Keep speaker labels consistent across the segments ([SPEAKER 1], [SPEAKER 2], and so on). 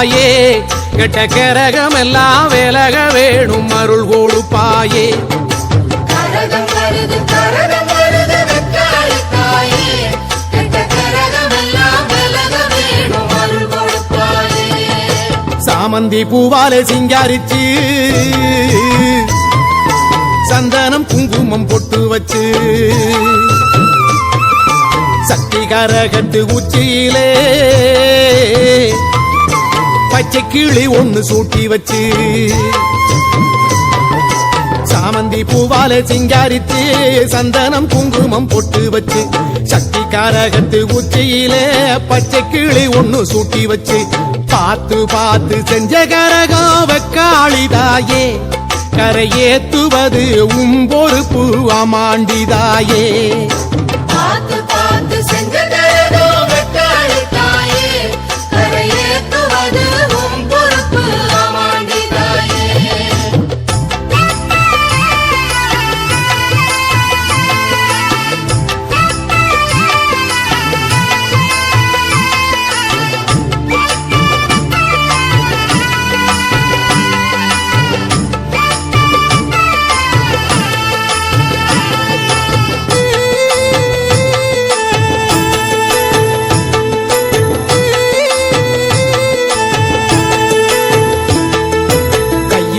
[SPEAKER 1] கொடுப்பாயே
[SPEAKER 2] கெட்ட கரகமெல்லாம் விலக வேணும் அருள் கொடுப்பாயே
[SPEAKER 1] சாமந்தி பூவாலே சிங்காரிச்சு சந்தனம் குங்குமம் பொட்டு வச்சு சக்தி கரகத்து உச்சியிலே பச்சை கிளி ஒண்ணு சூட்டி வச்சு. சாமந்தி பூவால சிங்காரித்து சந்தனம் குங்குமம் பொட்டு வச்சு. சக்தி காரகத்து உச்சியிலே பச்சை கிளி ஒண்ணு சூட்டி வச்சு. பார்த்து பார்த்து செஞ்ச கரகம் காளிதாயே கரையேத்துவது உம் பொறுப்பு அமாண்டிதாயே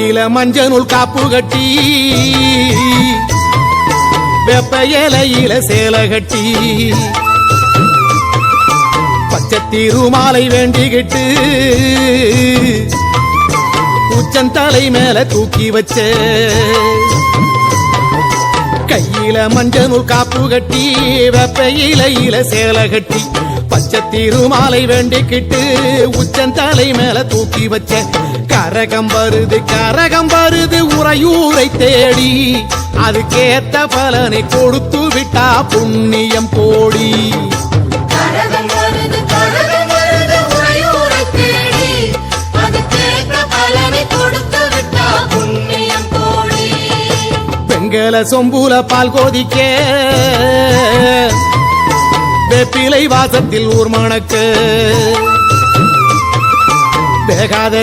[SPEAKER 1] நில மஞ்சனுள் காப்பு கட்டி வெப்ப இலையில சேலை கட்டி பச்சை திருமாலை வேண்டிக்கிட்டு உச்சந்தலை மேல தூக்கி வச்ச கையில மஞ்சள் காப்பு கட்டி வெப்ப இலையில சேலை கட்டி. பச்சை திருமாலை வேண்டிக்கிட்டு உச்சந்தலை மேல தூக்கி வச்ச. கரகம் வருது கரகம் வருது உறையூரை தேடி. அதுக்கேத்த பலனை கொடுத்து விட்டா புண்ணியம் கோடி.
[SPEAKER 2] கரகம் வருது கரகம் வருது உறையூரை தேடி. அதுக்கேற்ற பலனை கொடுத்து விட்டா புண்ணியம் கோடி.
[SPEAKER 1] பெண்கள சொம்புல பால் கோதிக்க. வேப்பிலை வாசத்தில் ஊர் மணக்கு வேகாத